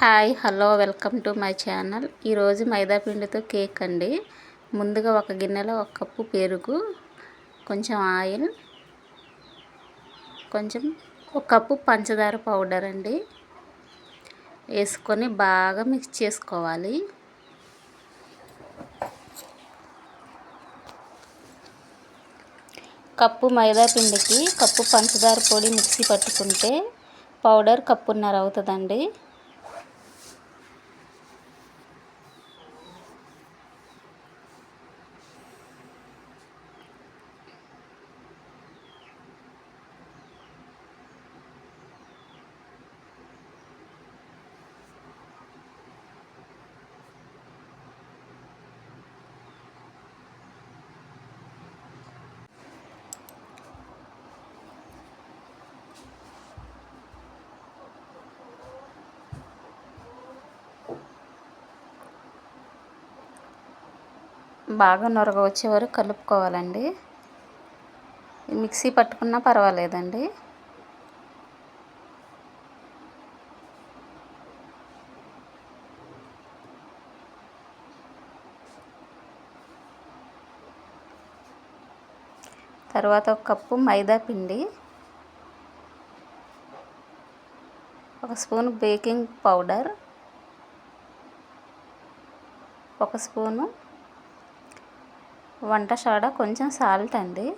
Hi hello welcome to my channel. ఈరోజు మైదాపిండితో cake అండి. ముందుగా ఒక గిన్నెలో ఒక కప్పు పెరుగు కొంచెం ఆయిల్ కొంచెం ఒక కప్పు పంచదార పౌడర్ అండి. వేసుకొని బాగా మిక్స్ చేసుకోవాలి. కప్పు మైదాపిండికి కప్పు పంచదార పొడి మిక్సీ పట్టుకుంటే పౌడర్ కప్పున్నర అవుతుందండి. బాగా నొరగ వచ్చే వరకు కలుపుకోవాలండి. మిక్సీ పట్టుకున్నా పర్వాలేదండి. తర్వాత ఒక కప్పు మైదా పిండి ఒక స్పూన్ బేకింగ్ పౌడర్ ఒక స్పూను వంట సోడా కొంచెం సాల్ట్ అండి.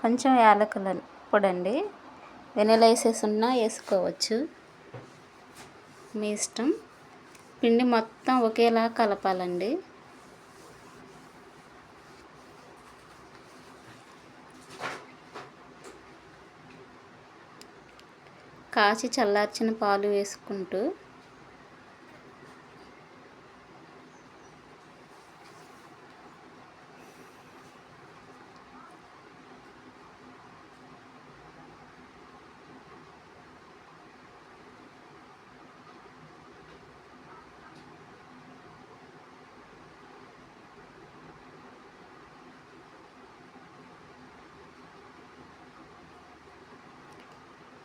కొంచెం యాలకుల పొడండి. వెనిలైసెస్ ఉన్నా వేసుకోవచ్చు. మీ ఇష్టం. పిండి మొత్తం ఒకేలా కలపాలండి. కాచి చల్లార్చిన పాలు వేసుకుంటూ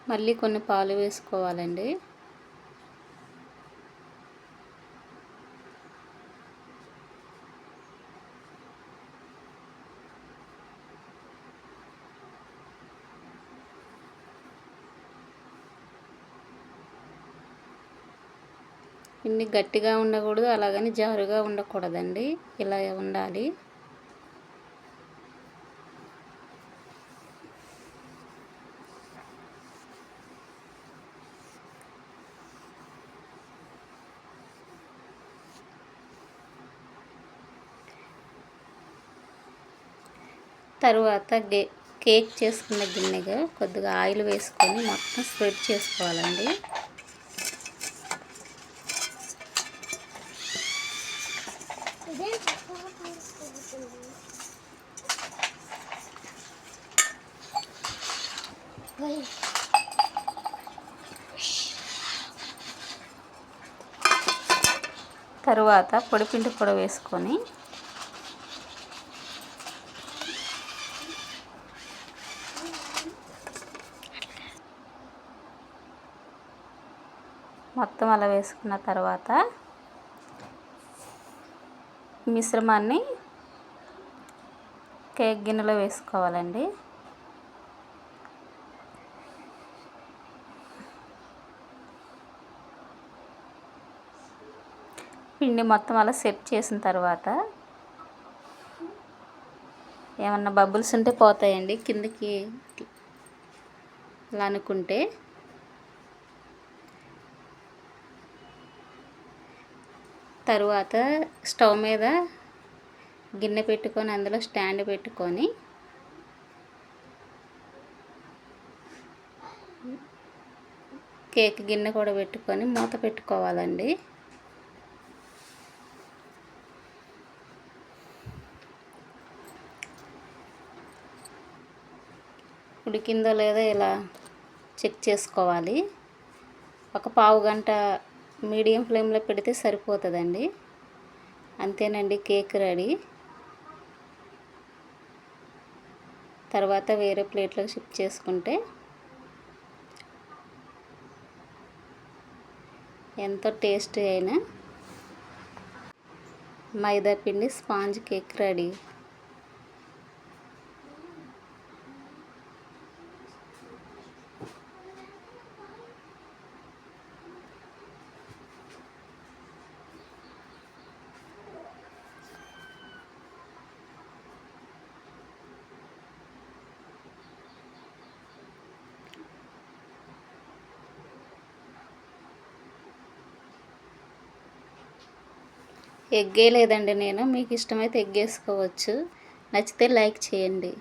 మళ్ళీ కొన్ని పాలు వేసుకోవాలండి. ఇన్ని గట్టిగా ఉండకూడదు అలాగని జారుగా ఉండకూడదండి. ఇలా ఉండాలి. తరువాత గే కేక్ చేసుకున్న గిన్నెగా కొద్దిగా ఆయిల్ వేసుకొని మొత్తం స్ప్రెడ్ చేసుకోవాలండి. తరువాత పొడిపిండి కూడా వేసుకొని మొత్తం అలా వేసుకున్న తర్వాత మిశ్రమాన్ని కేక్ గిన్నెలో వేసుకోవాలండి. పిండి మొత్తం అలా సెట్ చేసిన తర్వాత ఏమన్నా బబుల్స్ ఉంటే పోతాయండి. కిందకి ఇలా అనుకుంటే తరువాత స్టవ్ మీద గిన్నె పెట్టుకొని అందులో స్టాండ్ పెట్టుకొని కేక్ గిన్నె కూడా పెట్టుకొని మూత పెట్టుకోవాలండి. ఉడికిందో లేదో ఇలా చెక్ చేసుకోవాలి. ఒక పావు గంట మీడియం ఫ్లేమ్లో పెడితే సరిపోతుందండి. అంతేనండి కేక్ రెడీ. తర్వాత వేరే ప్లేట్లోకి షిఫ్ట్ చేసుకుంటే ఎంతో టేస్టీ అయినా మైదా పిండి స్పాంజ్ కేక్ రెడీ. ఎగ్గే లేదండి నేను. మీకు ఇష్టమైతే ఎగ్ వేసుకోవచ్చు నచ్చితే లైక్ చేయండి.